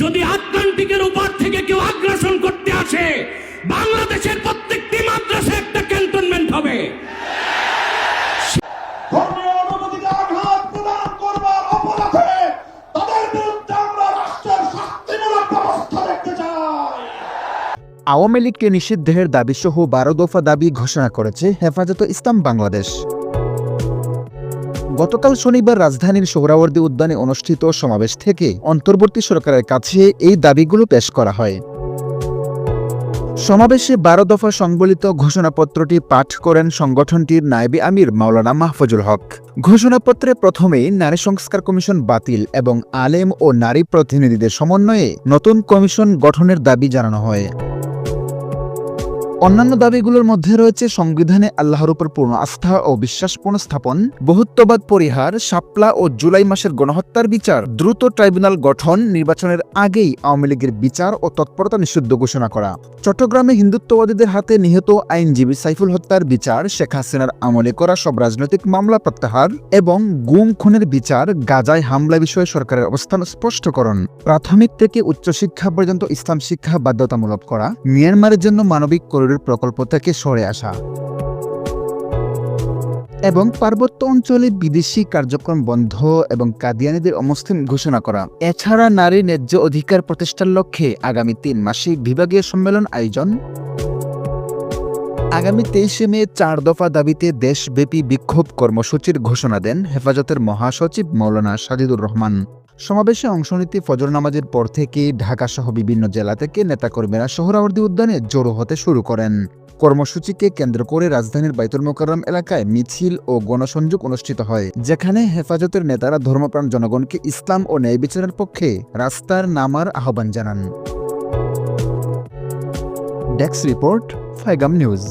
যদি আটলান্টিকের উপর থেকে কেউ আগ্রাসন করতে আসে বাংলাদেশের প্রত্যেকটি মাদ্রাসা একটা ক্যান্টনমেন্ট হবে। আওয়ামী লীগকে নিষিদ্ধের দাবি সহ বারো দফা দাবি ঘোষণা করেছে হেফাজত ইসলাম বাংলাদেশ। গতকাল শনিবার রাজধানীর সোহরাওয়ার্দী উদ্যানে অনুষ্ঠিত সমাবেশ থেকে অন্তর্বর্তী সরকারের কাছে এই দাবিগুলো পেশ করা হয়। সমাবেশে বারো দফা সংবলিত ঘোষণাপত্রটি পাঠ করেন সংগঠনটির নায়েবে আমির মাওলানা মাহফুজুল হক। ঘোষণাপত্রে প্রথমেই নারী সংস্কার কমিশন বাতিল এবং আলেম ও নারী প্রতিনিধিদের সমন্বয়ে নতুন কমিশন গঠনের দাবি জানানো হয়। অন্যান্য দাবিগুলোর মধ্যে রয়েছে সংবিধানে আল্লাহর উপর পূর্ণ আস্থা ও বিশ্বাস পুনঃস্থাপন বহুত্ববাদ পরিহার, শাপলা ও জুলাই মাসের গণহত্যার বিচার, দ্রুত ট্রাইব্যুনাল গঠন, নির্বাচনের আগেই আওয়ামী লীগের বিচার ও তৎপরতা নিষিদ্ধ ঘোষণা করা। চট্টগ্রামে হিন্দুত্ববাদীদের হাতে নিহত আইনজীবী সাইফুল হত্যার বিচার, শেখ হাসিনার আমলে করা সব রাজনৈতিক মামলা প্রত্যাহার এবং গুম খুনের বিচার, গাজায় হামলা বিষয়ে সরকারের অবস্থান স্পষ্টকরণ। প্রাথমিক থেকে উচ্চশিক্ষা পর্যন্ত ইসলাম শিক্ষা বাধ্যতামূলক করা, মিয়ানমারের জন্য মানবিক করিডোর প্রকল্প থেকে সরে আসা। এবং পার্বত্য অঞ্চলে বিদেশি কার্যক্রম বন্ধ এবং কাদিয়ানিদের অমুসলিম ঘোষণা করা। এছাড়া নারী ন্যায্য অধিকার প্রতিষ্ঠার লক্ষ্যে আগামী তিন মাসিক বিভাগীয় সম্মেলন আয়োজন। আগামী তেইশে মে চার দফা দাবিতে দেশব্যাপী বিক্ষোভ কর্মসূচির ঘোষণা দেন হেফাজতের মহাসচিব মৌলানা সাজিদুর রহমান। সমাবেশে অংশ নিতে ফজর নামাজের পর থেকে ঢাকা সহ বিভিন্ন জেলা থেকে নেতাকর্মীরা সোহরাওয়ার্দী উদ্যানে জড়ো হতে শুরু করেন। কর্মসূচিকে কেন্দ্র করে রাজধানীর বাইতুল মোকাররম এলাকায় মিছিল ও গণসংযোগ অনুষ্ঠিত হয়, যেখানে হেফাজতের নেতারা ধর্মপ্রাণ জনগণকে ইসলাম ও ন্যায় বিচারের পক্ষে রাস্তার নামার আহ্বান জানান। ডেস্ক রিপোর্ট, ফাইগাম নিউজ।